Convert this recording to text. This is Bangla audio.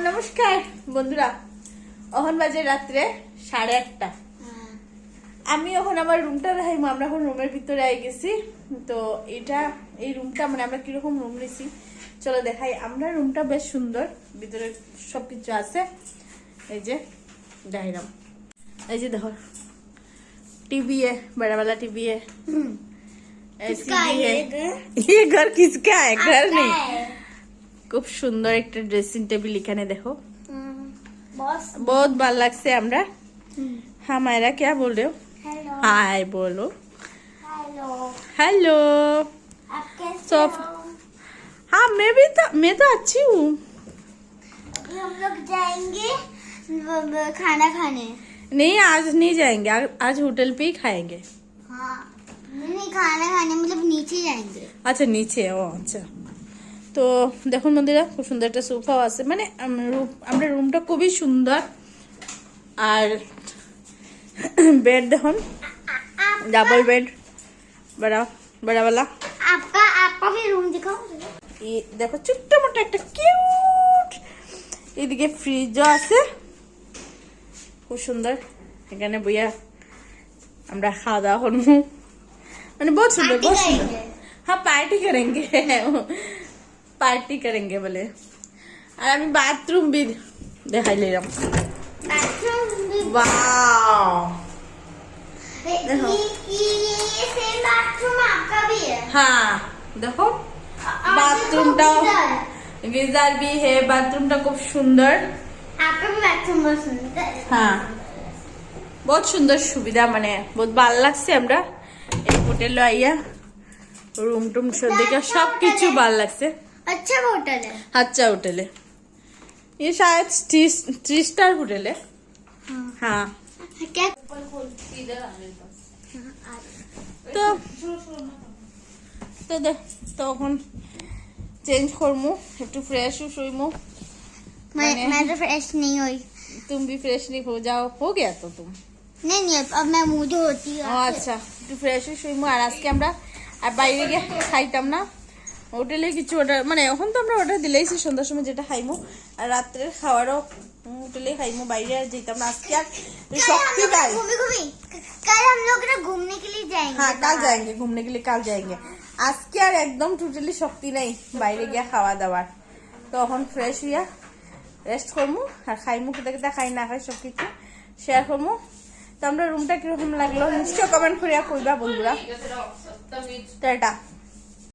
নমস্কার বন্ধুরা অহন বাজে রাত্রে সাড়ে আটটা আমি এখন আমার রুমটা দেখাইমু আমরা এখন রুমের ভিতরে আই গেছি তো এটা এই রুমটা মানে আমরা কিরকম রুম নিছি চলো দেখাই আমরা রুমটা বেশ সুন্দর ভিতরে সবকিছু আছে এই যে ডাইরাম এই যে দেখো टीवी है बड़ा वाला टीवी है ऐसी किसका भी है है ये घर? ये घर किसका है घर आपका नहीं है। খুব সুন্দর একটা ড্রেসিং টেবিল এখানে দেখো हम्म, बॉस बहुत ভাল লাগছে আমরা हाँ मायरा क्या बोल रहे हो हेलो हाय बोलो हेलो हेलो आप कैसे सोफ- हो हाँ मैं भी तो मैं तो अच्छी हूँ अभी हम लोग जाएंगे व- व- खाना खाने नहीं आज नहीं जाएंगे आज- आज होटल पे ही खाएंगे हाँ नहीं खाना खाने मतलब नीचे जाएंगे আচ্ছা নিচে ও আচ্ছা তো দেখুন বন্ধুরা খুব সুন্দর একটা সোফাও আছে মানে আম- রু- আমরা রুমটা খুবই সুন্দর আর বেড দেখুন आप ডাবল বেড বড়া বড়াওয়ালা आपका आपका भी रूम दिखाओ এই দেখো ছোট্ট মোটো একটা কিউট এদিকে ফ্রিজও আছে খুব সুন্দর এখানে বইয়া আমরা খাওয়া দাওয়া করবো মানে বহুত সুন্দর पार्टी বহুত সুন্দর करेंगे हाँ पार्टी करेंगे পার্টি করেনগে বলে আর আমি বাথরুম বি দেখাই নিলাম বাথরুম भी वाओ। देखो। ये सेम बाथरूम आपका भी है বাথরুমটা গিজার বি হে বাথরুমটা খুব সুন্দর आपका भी बाथरूम बहुत सुंदर हाँ বহুত সুন্দর সুবিধা মানে বহুত ভালো লাগছে আমরা এই হোটেলে আইয়া রুম টুম সব দিকে সব কিছু ভালো লাগছে अच्छा होटल है अच्छा होटल है ये शायद थ्री थ्री स्टार होटल है हाँ हाँ क्या তো তো দেখ তখন চেঞ্জ করমু একটু ফ্রেশ শুইমু मैं मैंने- मैं तो फ्रेश नहीं हुई तुम भी फ्रेश नहीं हो जाओ हो गया तो तुम नहीं नहीं अब मैं मुंह धोती ও हूँ আচ্ছা একটু ফ্রেশ শুইমু আর আজকে আমরা আর বাইরে গিয়ে খাইতাম না হোটেলে কিছু অর্ডার মানে এখন তো আমরা অর্ডার দিলেইছি সন্ধ্যার সময় যেটা খাইমু। আর রাত্রের খাওয়ারও হোটেলে খাইমু বাইরে আর যেতাম না আজকে আর শক্তি নাই। কাল हम लोग ना घूमने के लिए जाएंगे हाँ কাল जाएंगे হ্যাঁ, আজকে আর একদম টোটালি শক্তি নাই বাইরে গিয়া খাওয়া দাওয়ার। তো এখন ফ্রেশ হইয়া রেস্ট করমু আর খাইমু খেতে খেতে খাই না খাই সব কিছু শেয়ার করমু। তো আমরা রুমটা কীরকম লাগল নিশ্চয় কমেন্ট করিয়া কইবা বন্ধুরা।